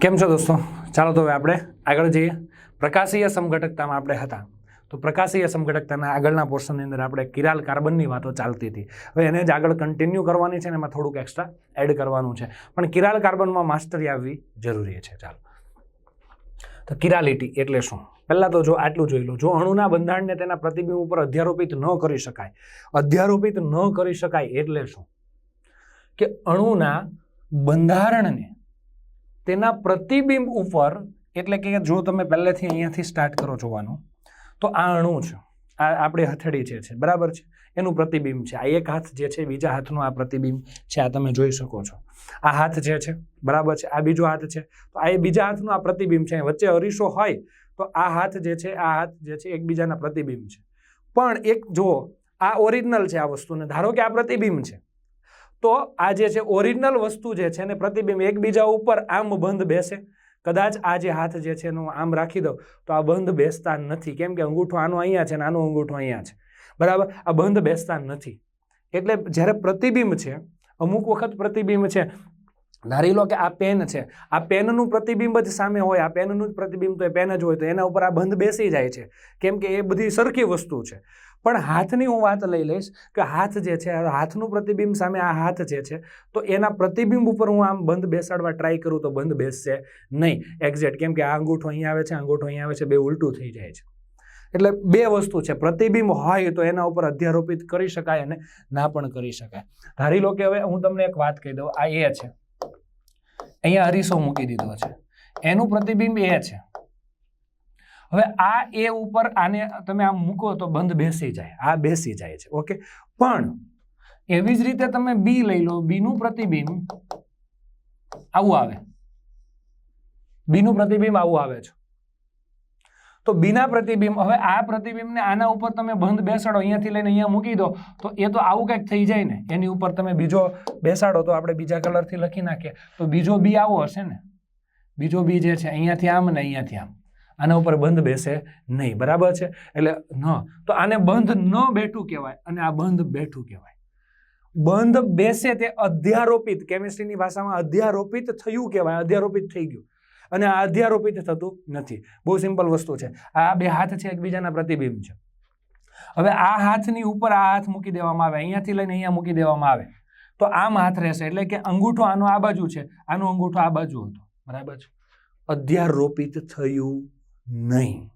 કેમ છો દોસ્તો? ચાલો તો હવે આપણે આગળ જઈએ. પ્રકાશીય સમઘટકતામાં આપણે હતા. તો પ્રકાશીય સમઘટકતાના આગળના પોર્શનની અંદર આપણે કિરાલ કાર્બનની વાતો ચાલતી હતી. હવે એને જ આગળ કન્ટિન્યુ કરવાની છે ને એમાં થોડુંક એક્સ્ટ્રા એડ કરવાનું છે. પણ કિરાલ કાર્બનમાં માસ્ટરી આવવી જરૂરી છે. ચાલો. તો કિરાલિટી એટલે શું? પહેલાં તો જો આટલું જોઈ લો. જો અણુના બંધારણને તેના પ્રતિબિંબ ઉપર અધ્યારોપિત ન કરી શકાય. અધ્યારોપિત ન કરી શકાય એટલે શું? કે અણુના બંધારણને તેના પ્રતિબિંબ ઉપર, એટલે કે જો તમે પહેલેથી અહીંયાથી સ્ટાર્ટ કરો જોવાનું, તો આ અણુ છે. આ આપણી હથેળી જે છે, બરાબર છે? એનું પ્રતિબિંબ છે. આ એક હાથ જે છે, બીજા હાથનું આ પ્રતિબિંબ છે, આ તમે જોઈ શકો છો. આ હાથ જે છે, બરાબર છે? આ બીજો હાથ છે. તો આ એ બીજા હાથનું આ પ્રતિબિંબ છે. વચ્ચે અરીસો હોય, તો આ હાથ જે છે, આ હાથ જે છે, એકબીજાના પ્રતિબિંબ છે. પણ એક જુઓ, આ ઓરિજિનલ છે આ વસ્તુને. ધારો કે આ પ્રતિબિંબ છે. તો આ જે છે, ઓરિજિનલ વસ્તુ જે છે ને પ્રતિબિંબ એકબીજા ઉપર આમ બંધ બેસે. કદાચ આ જે હાથ જે છે એનું આમ રાખી દો તો આ બંધ બેસતા નથી. કેમ કે અંગૂઠો આનો અહીંયા છે ને આનો અંગૂઠો અહીંયા છે. બરાબર? આ બંધ બેસતા નથી. એટલે જ્યારે પ્રતિબિંબ છે, અમુક વખત પ્રતિબિંબ છે, ધારી લો કે આ પેન છે, આ પેનનું પ્રતિબિંબ જ સામે હોય, આ પેનનું જ પ્રતિબિંબ તો એ પેન જ હોય, તો એના ઉપર આ બંધ બેસી જાય છે. કેમ કે એ બધી સરખી વસ્તુ છે. પણ હાથની હું વાત લઈ લઈશ કે હાથ જે છે, હાથનું પ્રતિબિંબ સામે આ હાથ જે છે, તો એના પ્રતિબિંબ ઉપર હું આમ બંધ બેસાડવા ટ્રાય કરું તો બંધ બેસશે નહીં. એક્ઝેક્ટ કેમ કે આ અંગૂઠો અહીંયા આવે છે અંગૂઠો અહીંયા આવે છે, બે ઉલટું થઈ જાય છે. એટલે બે વસ્તુ છે. પ્રતિબિંબ હોય તો એના ઉપર અધ્યારોપિત કરી શકાય અને ના પણ કરી શકાય. ધારી લો કે હવે હું તમને એક વાત કહી દઉં. આ એ છે. અહીંયા અરીસો મૂકી દીધો છે. એનું પ્રતિબિંબ એ છે. હવે આ એ ઉપર આને તમે આમ મૂકો તો બંધ બેસી જાય. આ બેસી જાય છે. ઓકે? પણ એવી જ રીતે તમે બી લઈ લો. બીનું પ્રતિબિંબ આવું આવે. બીનું પ્રતિબિંબ આવું આવે છે. તો બીના પ્રતિબિંબ, હવે આ પ્રતિબિંબને આના ઉપર તમે બંધ બેસાડો, અહીંયાથી લઈને અહીંયા મૂકી દો, તો એ તો આવું કંઈક થઈ જાય ને, એની ઉપર તમે બીજો બેસાડો તો આપણે બીજા કલરથી લખી નાખીએ. તો બીજો બી આવો હશે ને, બીજો બી જે છે, અહીંયાથી આમ ને અહીંયાથી આમ, આના ઉપર બંધ બેસે નહીં, બરાબર છે? એટલે ન, તો આને બંધ ન બેઠું કહેવાય, અને આ બંધ બેઠું કહેવાય. બંધ બેસે તે અધ્યારોપિત કેમિસ્ટ્રીની ભાષામાં અધ્યારોપિત થયું કહેવાય, અધ્યારોપિત થઈ ગયું. અને આ અધ્યારોપિત થતું નથી. બહુ સિમ્પલ વસ્તુ છે. આ બે હાથ છે, એકબીજાના પ્રતિબિંબ છે. હવે આ હાથની ઉપર આ હાથ મૂકી દેવામાં આવે. અહીંયાથી લઈને અહીંયા મૂકી દેવામાં આવે. તો આમ હાથ રહેશે. એટલે કે અંગૂઠો આનો આ બાજુ છે. આનો અંગૂઠો આ બાજુ હતો. બરાબર છે? અધ્યારોપિત થયું નહીં.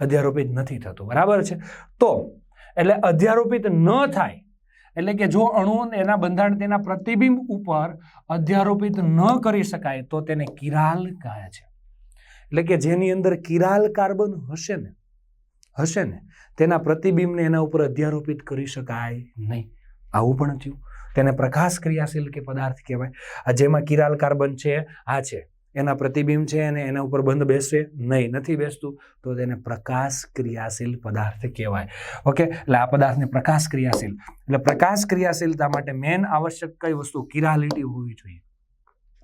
અધ્યારોપિત નથી થતું. બરાબર છે? તો, એટલે અધ્યારોપિત ન થાય એટલે કે જો અણુ એના બંધારણ તેના પ્રતિબિંબ ઉપર અધ્યારોપિત ન કરી શકાય, તો તેને કિરાલ કહે છે. એટલે કે જેની અંદર કિરાલ કાર્બન હશે ને હશે ને, તેના પ્રતિબિંબને એના ઉપર અધ્યારોપિત કરી શકાય નહીં. આવું પણ થયું. તેને પ્રકાશ ક્રિયાશીલ કે પદાર્થ કહેવાય. આ જેમાં કિરાલ કાર્બન છે, આ છે. એના પ્રતિબિંબ છે અને એના ઉપર બંધ બેસશે? નહીં, નથી બેસતું. તો તેને પ્રકાશ ક્રિયાશીલ પદાર્થ કહેવાય. ઓકે? એટલે આ પદાર્થને પ્રકાશ ક્રિયાશીલ એટલે પ્રકાશ ક્રિયાશીલતા માટે મેન આવશ્યક કઈ વસ્તુ? કિરાલિટી હોવી જોઈએ.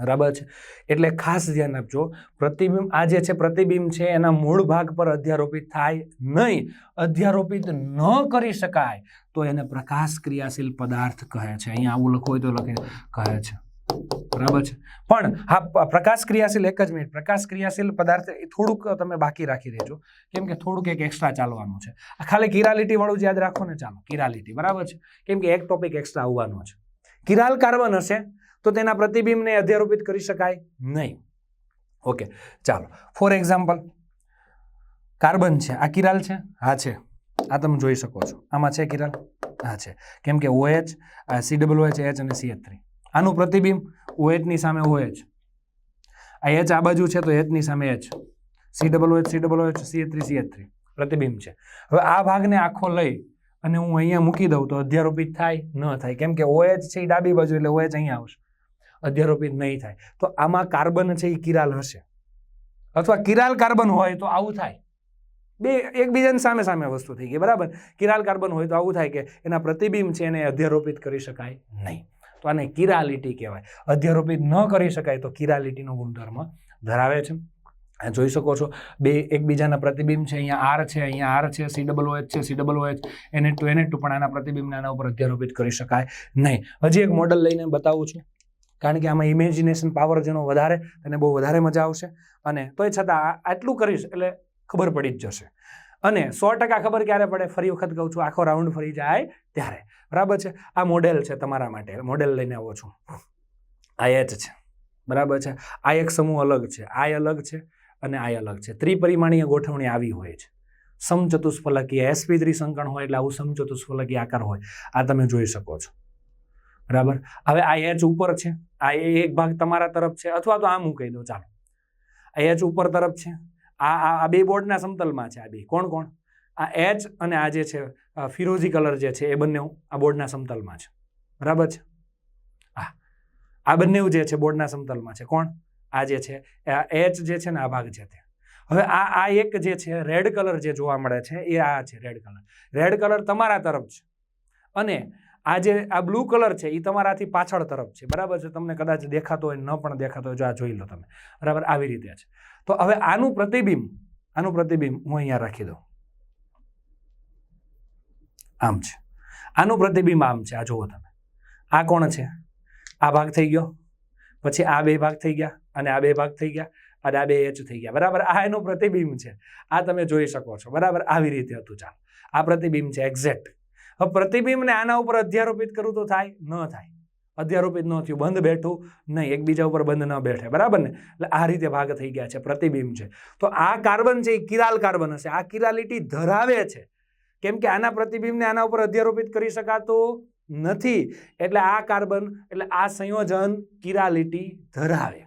બરાબર છે? એટલે ખાસ ધ્યાન આપજો. પ્રતિબિંબ, આ જે છે પ્રતિબિંબ છે, એના મૂળ ભાગ પર અધ્યારોપિત થાય નહીં. અધ્યારોપિત ન કરી શકાય તો એને પ્રકાશ ક્રિયાશીલ પદાર્થ કહે છે. અહીંયા આવું લખવું હોય તો લખે કહે છે. બરાબર છે. પણ હા પ્રકાશ ક્રિયાશીલ એક જ મિનિટ. પ્રકાશ ક્રિયાશીલ પદાર્થ એ થોડુંક તમે બાકી રાખી દેજો. કેમ કે થોડુંક એક એક્સ્ટ્રા ચાલવાનું છે. ખાલી કિરાલિટી વાળું યાદ રાખો ને ચાલો. કિરાલિટી, બરાબર છે? કેમ કે એક ટોપિક એક્સ્ટ્રા આવવાનો છે. કિરાલ કાર્બન હશે તો તેના પ્રતિબિંબને અધ્યારોપિત કરી શકાય નહીં. ઓકે, ચાલો. ફોર એક્ઝામ્પલ કાર્બન છે. આ કિરાલ છે? હા, છે. આ તમે જોઈ શકો છો. આમાં છે કિરાલ? હા, છે. કેમ કે OH C double OH H અને સી થ્રી આનું પ્રતિબિંબ OH ની સામે OH આ એચ આ બાજુ છે તો એચની સામે H C double H C double H C three C three પ્રતિબિંબ છે. હવે આ ભાગને આખો લઈ અને હું અહીંયા મૂકી દઉં તો અધ્યારોપિત થાય, ન થાય. કેમ કે OH છે એ ડાબી બાજુ એટલે OH અહીંયા આવશે. અધ્યારોપિત નહીં થાય. તો આમાં કાર્બન છે એ કિરાલ હશે. અથવા કિરાલ કાર્બન હોય તો આવું થાય. બે એકબીજાની સામે સામે વસ્તુ થઈ ગઈ. બરાબર? કિરાલ કાર્બન હોય તો આવું થાય કે એના પ્રતિબિંબ છે એને અધ્યારોપિત કરી શકાય નહીં. તો આને કિરાલિટી કહેવાય. અધ્યારોપિત ન કરી શકાય તો કિરાલિટીનો ગુણધર્મ ધરાવે છે. જોઈ શકો છો, બે એકબીજાના પ્રતિબિંબ છે, અહીંયા આર છે, અહીંયા આર છે સી ડબલ ઓએચ છે સી ડબલ ઓએચ એને ટુ એને ટુ પણ આના પ્રતિબિંબને આના ઉપર અધ્યારોપિત કરી શકાય નહીં. હજી એક મોડલ લઈને બતાવું છું, કારણ કે આમાં ઇમેજિનેશન પાવર જેનો વધારે એને બહુ વધારે મજા આવશે. અને તોય છતાં આટલું કરીશ એટલે ખબર પડી જ જશે. અને સો ટકા ખબર ક્યારે પડે? ફરી વખત કહું છું આખો રાઉન્ડ ફરી જાય ત્યારે. બરાબર છે? આ મોડેલ છે તમારા માટે. મોડેલ લઈને આવો છું. આ એચ છે. બરાબર છે? આ એક સમૂહ અલગ છે. આ અલગ છે અને આ અલગ છે. ત્રિપરિમાણીય ગોઠવણી આવી હોય છે. સમચતુષ્ફલકીય એસપી ત્રિસંકણ હોય એટલે આવું સમચતુષ્ફલકીય આકાર હોય. આ તમે જોઈ શકો છો. બરાબર? હવે આ એચ ઉપર છે. આ એ એક ભાગ તમારા તરફ છે અથવા તો આમ હું કહી દઉં ચાલો. આ એચ ઉપર તરફ છે. આ આ બે બોર્ડના સમતલમાં છે આ બે. કોણ કોણ? આ એચ અને આ જે છે ફિરોઝી કલર જે છે, એ બંને આ બોર્ડના સમતલમાં છે. બરાબર છે? આ આ બંને જે છે, બોર્ડના સમતલમાં છે. કોણ? આ જે છે એચ જે છે ને, આ ભાગ છે. તે હવે આ આ એક જે છે, રેડ કલર જે જોવા મળે છે, એ આ છે, રેડ કલર. રેડ કલર તમારા તરફ છે. અને આ જે, આ બ્લુ કલર છે એ તમારાથી પાછળ તરફ છે. બરાબર છે? તમને કદાચ દેખાતો હોય, ન પણ દેખાતો હોય, જો આ જોઈ લો તમે. બરાબર? આવી રીતે છે. તો હવે આનું પ્રતિબિંબ આનું પ્રતિબિંબ હું અહીંયા રાખી દઉં. આમ છે. આનું પ્રતિબિંબ આમ છે. આ જુઓ તમે. આ કોણ છે? આ ભાગ થઈ ગયો. પછી આ બે ભાગ થઈ ગયા, અને આ બે ભાગ થઈ ગયા, અને આ બે એચ થઈ ગયા. બરાબર? આ એનું પ્રતિબિંબ છે. આ તમે જોઈ શકો છો. બરાબર? આવી રીતે હતું ચાલો. આ પ્રતિબિંબ છે એક્ઝેક્ટ હવે પ્રતિબિંબને આના ઉપર અધ્યારોપિત કરવું તો થાય? ન થાય. અધ્યારોપિત ન થયું. બંધ બેઠું. નહીં, એકબીજા ઉપર બંધ ન બેઠે. બરાબર ને? એટલે આ રીતે ભાગ થઈ ગયા છે, પ્રતિબિંબ છે. તો આ કાર્બન છે, એ કિરાલ કાર્બન હશે. આ કિરાલિટી ધરાવે છે. કેમ કે આના પ્રતિબિંબને આના ઉપર અધ્યારોપિત કરી શકાતું નથી. એટલે આ કાર્બન, એટલે આ સંયોજન કિરાલિટી ધરાવે.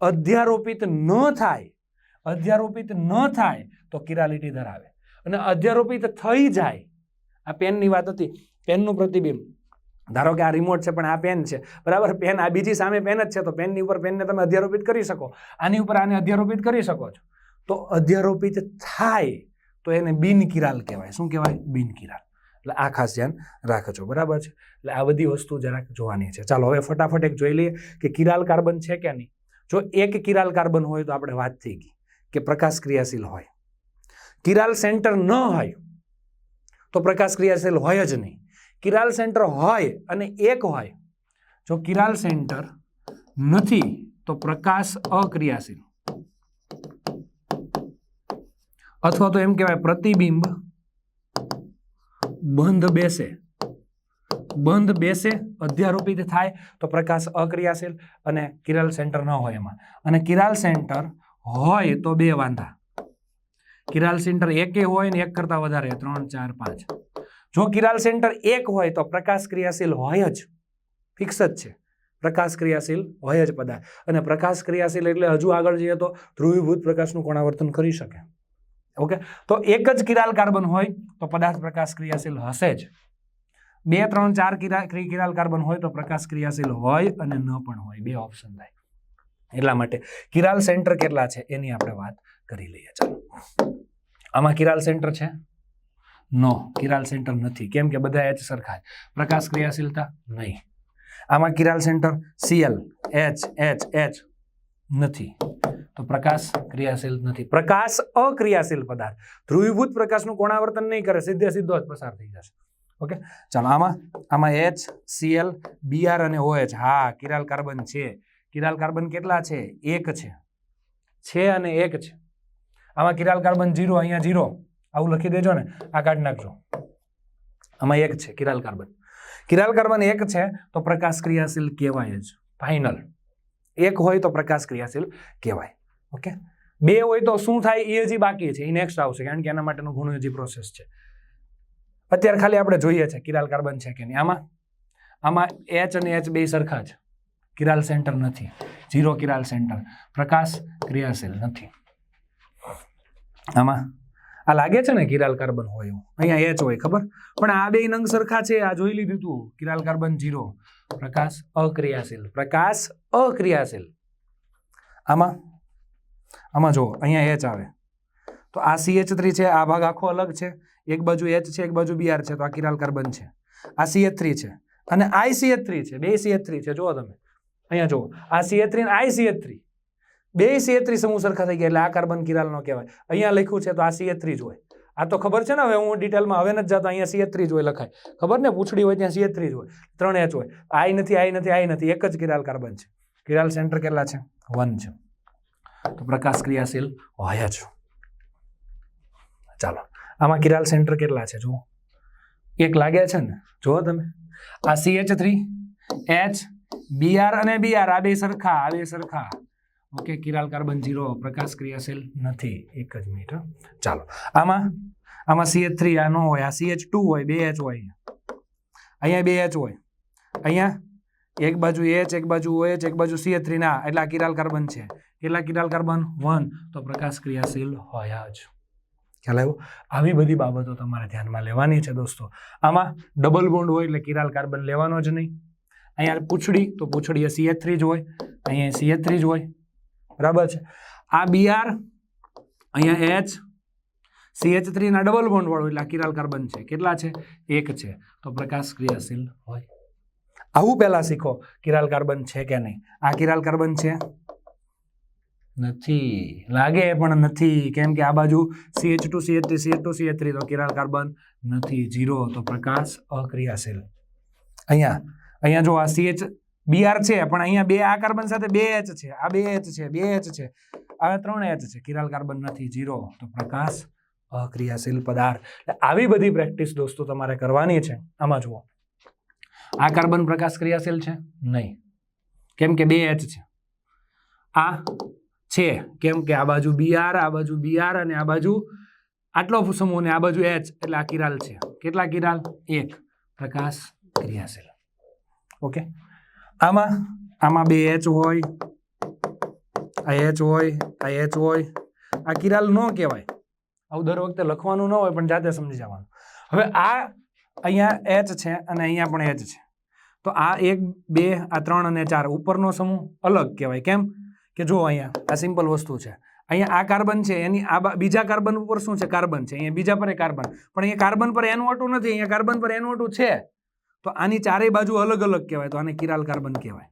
અધ્યારોપિત ન થાય, અધ્યારોપિત ન થાય તો કિરાલિટી ધરાવે. અને અધ્યારોપિત થઈ જાય આ પેનની વાત હતી, પેનનું પ્રતિબિંબ. ધારો કે આ રિમોટ છે, પણ આ પેન છે. બરાબર? પેન આ બીજી સામે પેન જ છે, તો પેનની ઉપર પેનને તમે અધ્યારોપિત કરી શકો. આની ઉપર આને અધ્યારોપિત કરી શકો છો. તો અધ્યારોપિત થાય, તો એને બિનકિરાલ કહેવાય. શું કહેવાય? બિનકિરાલ. એટલે આ ખાસ ધ્યાન રાખજો. બરાબર છે? એટલે આ બધી વસ્તુ જરાક જોવાની છે. ચાલો, હવે ફટાફટ એક જોઈ લઈએ કે કિરાલ કાર્બન છે કે નહીં. જો એક કિરાલ કાર્બન હોય તો આપણે વાત થઈ ગઈ કે પ્રકાશ ક્રિયાશીલ હોય. કિરાલ સેન્ટર ન હોય તો પ્રકાશ ક્રિયાશીલ હોય જ નહીં. કિરાલ સેન્ટર હોય અને એક હોય. જો કિરાલ સેન્ટર નથી, તો પ્રકાશ અક્રિયાશીલ. અથવા તો એમ કહેવાય પ્રતિબિંબ બંધ બેસે. બંધ બેસે, અધ્યારોપિત થાય, તો પ્રકાશ અક્રિયાશીલ અને કિરાલ સેન્ટર ન હોય એમાં. અને કિરાલ સેન્ટર હોય તો બે વાંધા. કિરાલ સેન્ટર એકે હોય ને એક કરતાં વધારે, ત્રણ, ચાર, પાંચ. જો કિરાલ સેન્ટર એક હોય તો પ્રકાશ ક્રિયાશીલ હોય જ, ફિક્સ જ છે. પ્રકાશ ક્રિયાશીલ હોય જ પદાર્થ. અને પ્રકાશ ક્રિયાશીલ એટલે હજુ આગળ જઈએ તો ધ્રુવીભૂત પ્રકાશનું કોણાવર્તન કરી શકે. ઓકે? તો એક જ કિરાલ કાર્બન હોય તો પદાર્થ પ્રકાશ ક્રિયાશીલ હશે જ. બે, ત્રણ, ચાર કિરા, ક્રિ- કિરાલ કાર્બન હોય તો પ્રકાશ ક્રિયાશીલ હોય અને ન પણ હોય. બે ઓપ્શન થાય. એટલા માટે કિરાલ સેન્ટર કેટલા છે? એની આપણે વાત કરી લઈએ. ચાલો. આમાં કિરાલ સેન્ટર છે? નો, કિરાલ સેન્ટર નથી. કેમ કે બધા એચ સરખા પ્રકાશ ક્રિયાશીલતા નહીં. આમાં chiral center CL H H H નથી. તો પ્રકાશ ક્રિયાશીલ નથી. પ્રકાશ અક્રિયાશીલ પદાર્થ. ધ્રુવીભૂત પ્રકાશનું કોણાવર્તન નહીં કરે સીધે સીધો જ પસાર થઈ જશે. ઓકે? ચાલો, આમાં આમાં એચ સીએલ બીઆર અને ઓએચ હા, કિરાલ કાર્બન છે. કિરાલ કાર્બન કેટલા છે? એક છે. છે અને એક છે. આમાં કિરાલ કાર્બન જીરો, અહીંયા જીરો. આવું લખી દેજો ને, આ કાઢી નાખજો. આમાં એક છે કિરાલ કાર્બન. કિરાલ કાર્બન એક છે તો પ્રકાશ ક્રિયાશીલ કહેવાય જ. ફાઇનલ એક હોય તો પ્રકાશ ક્રિયાશીલ કહેવાય. ઓકે બે હોય તો શું થાય? એ હજી બાકી છે. એ નેક્સ્ટ આવશે, કારણ કે એના માટેનું ઘણું હજી પ્રોસેસ છે. અત્યારે ખાલી આપણે જોઈએ છે કિરાલ કાર્બન છે કે નહીં. આમાં આમાં એચ અને એચ બે સરખા છે કિરાલ સેન્ટર નથી. ઝીરો કિરાલ સેન્ટર પ્રકાશ ક્રિયાશીલ નથી. આમાં. આ લાગે છે ને કિરાલ કાર્બન હોય એવું. અહીંયા એચ હોય, ખબર? પણ આ બે નંગ સરખા છે, આ જોઈ લીધું તું. કિરાલ કાર્બન જીરો પ્રકાશ અક્રિયાશીલ. પ્રકાશ અક્રિયાશીલ. આમાં? આમાં જુઓ, અહીંયા એચ આવે. તો આ સી એચ થ્રી છે, આ ભાગ આખો અલગ છે. એક બાજુ એચ છે, એક બાજુ બીઆર છે, તો આ કિરાલ કાર્બન છે. આ સી એચ થ્રી છે. અને આઈ સી એચ થ્રી છે, બે CH3 થ્રી છે, જુઓ તમે. અહીંયા જુઓ. આ સી એચ થ્રી અને આઈ સી એચ થ્રી બે સીએ થ્રી સમૂહ સરખા થઈ ગયા એટલે આ કાર્બન કિરાલ નો કહેવાય. અહીંયા લખ્યું છે તો આ સીએ થ્રી જ હોય. આ તો ખબર છે ને હવે હું ડિટેલમાં હવે નથી જતો, અહીંયા સીએ થ્રી જ હોય લખાય. ખબર ને? પૂછડી હોય ત્યાં સીએ થ્રી જ હોય. ત્રણ એચ હોય. આઈ નથી આઈ નથી આઈ નથી. એક જ કિરાલ કાર્બન છે. કિરાલ સેન્ટર કેટલા છે? વન છે. તો પ્રકાશ ક્રિયાશીલ હોય જ. ચાલો. આમાં કિરાલ સેન્ટર કેટલા છે? જુઓ. એક લાગ્યા છે ને? જુઓ તમે. આ સીએચ થ્રી એચ બીઆર અને બીઆર આ બે સરખા, આ બે સરખા. ઓકે, કિરાલ કાર્બન જીરો, પ્રકાશ ક્રિયાશીલ. નથી, એક જ મિનિટ ચાલો. આમાં આમાં સીએચ થ્રી આ નો હોય, આ સીએચ ટુ હોય, બે એચ હોય અહીંયા. બે એચ હોય. અહીંયા, એક બાજુ એચ એક બાજુ ઓ એચ એક બાજુ સીએચ થ્રી ના, એટલે આ કિરાલ કાર્બન છે. કેટલા કિરાલ કાર્બન? વન તો પ્રકાશ ક્રિયાશીલ હોય જ. ખ્યાલ આવ્યો? આવી બધી બાબતો તમારે ધ્યાનમાં લેવાની છે દોસ્તો. આમાં ડબલ બોન્ડ હોય એટલે કિરાલ કાર્બન લેવાનો જ નહીં. અહીંયા પૂછડી, તો પૂછડી એ થ્રી જ હોય. અહીંયા સીએચ થ્રી જ હોય. બરાબર છે? આ બીઆર અહીંયા એચ સીએચ થ્રીના ડબલ બોન્ડ વાળું એટલે આ કિરાલ કાર્બન છે. કેટલા છે? એક છે. તો પ્રકાશ ક્રિયાશીલ હોય. આવું પહેલા શીખો? કિરાલ કાર્બન છે કે નહીં? આ કિરાલ કાર્બન છે? નથી. લાગે પણ નથી. કેમ કે આ બાજુ CH two CH three CH two CH three તો કિરાલ કાર્બન નથી. ઝીરો તો પ્રકાશ અક્રિયાશીલ. અહીંયા અહીંયા જો આ સીએચ બીઆર છે, પણ અહીંયા બે આ કાર્બન સાથે બે એચ છે, આ બે એચ છે, બે એચ છે. આ ત્રણ એચ છે. કિરાલ કાર્બન નથી જીરો તો પ્રકાશ અક્રિયાશીલ પદાર્થ. આવી બધી પ્રેક્ટિસ દોસ્તો તમારે કરવાની છે. આમાં જુઓ. આ કાર્બન પ્રકાશ ક્રિયાશીલ છે? નહીં. કેમ કે બે એચ છે. આ છે. કેમ કે આ બાજુ બીઆર આ બાજુ બીઆર અને આ બાજુ આટલો સમૂહ અને આ બાજુ એચ એટલે આ કિરાલ છે. કેટલા કિરાલ? એક. પ્રકાશ ક્રિયાશીલ. ઓકે? આમાં આમાં બે એચ હોય, આ એચ હોય, આ એચ હોય. આ કિરાલ ન કહેવાય. આવું દર વખતે લખવાનું ન હોય, પણ જાતે સમજી જવાનું હવે આ અહીંયા એચ છે અને અહીંયા પણ એચ છે. તો આ એક, બે, આ ત્રણ અને ચાર ઉપરનો સમૂહ અલગ કહેવાય. કેમ? કે જો અહીંયા આ સિમ્પલ વસ્તુ છે. અહીંયા આ કાર્બન છે, એની આ બીજા કાર્બન ઉપર શું છે? કાર્બન છે. અહીંયા બીજા પર કાર્બન. પણ અહીંયા કાર્બન પર એનું નથી. અહીંયા કાર્બન પર એનું ઓટું છે. તો આની ચારેય બાજુ અલગ અલગ કહેવાય, તો આને કિરાલ કાર્બન કહેવાય.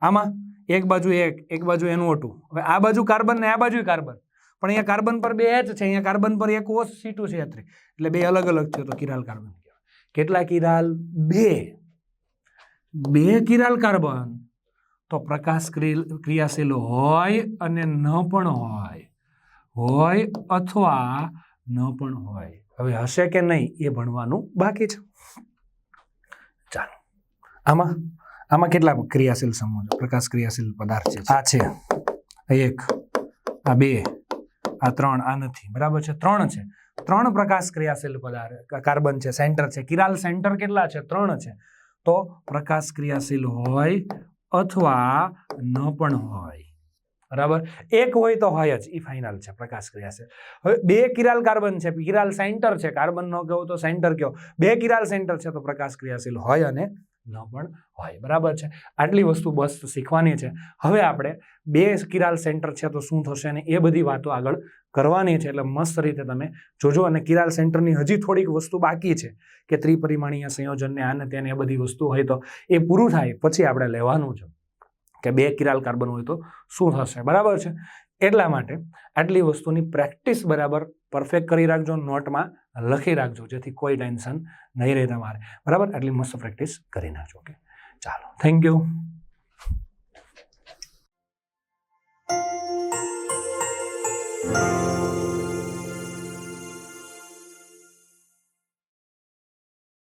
આમાં એક બાજુ એક એક બાજુ એનું ઓટું. હવે આ બાજુ કાર્બન ને આ બાજુ કાર્બન. પણ અહીંયા કાર્બન પર બે એચ છે, અહીંયા કાર્બન પર એક ઓસ સી ટુ સી એટલે બે અલગ અલગ છે, તો કિરાલ કાર્બન કહેવાય. કેટલા કિરાલ? બે. બે કિરાલ કાર્બન. તો પ્રકાશ ક્રિ- ક્રિયાશીલ હોય અને ન પણ હોય. હોય અથવા ન પણ હોય. હવે હશે કે નહીં એ ભણવાનું બાકી છે. આમાં આમાં કેટલા ક્રિયાશીલ સમૂહ છે? પ્રકાશ ક્રિયાશીલ પદાર્થ છે. આ છે. એક આ બે આ ત્રણ આ નથી. બરાબર છે? ત્રણ છે. ત્રણ પ્રકાશ ક્રિયાશીલ પદાર્થ કાર્બન છે સેન્ટર છે. કિરાલ સેન્ટર કેટલા છે? ત્રણ છે. તો પ્રકાશ ક્રિયાશીલ હોય અથવા ન પણ હોય. બરાબર? એક હોય તો હોય જ. એ ફાઇનલ છે પ્રકાશ ક્રિયાશીલ. હવે બે કિરાલ કાર્બન છે. કિરાલ સેન્ટર છે. કાર્બન ન કહો તો સેન્ટર કહો. બે કિરાલ સેન્ટર છે તો પ્રકાશ ક્રિયાશીલ હોય અને ન પણ હોય, બરાબર છે? આટલી વસ્તુ બસ શીખવાની છે. હવે આપણે બે કિરાલ સેન્ટર છે તો શું થશે અને એ બધી વાતો આગળ કરવાની છે, એટલે મસ્ત રીતે તમે જોજો. અને કિરાલ સેન્ટરની હજી થોડીક વસ્તુ બાકી છે, કે ત્રિપરિમાણીય સંયોજનને આને તેને એ બધી વસ્તુ હોય તો એ પૂરું થાય, પછી આપણે લેવાનું છે, કે બે કિરાલ કાર્બન હોય તો શું થશે, બરાબર છે? એટલા માટે આટલી વસ્તુની પ્રેક્ટિસ બરાબર પરફેક્ટ કરી રાખજો, નોટમાં લખી રાખજો, જેથી કોઈ ટેન્શન નહીં રહે તમારે. બરાબર? એટલી મસ્ત પ્રેક્ટિસ કરી નાખજો, ઓકે? ચાલો થેન્ક યુ Thank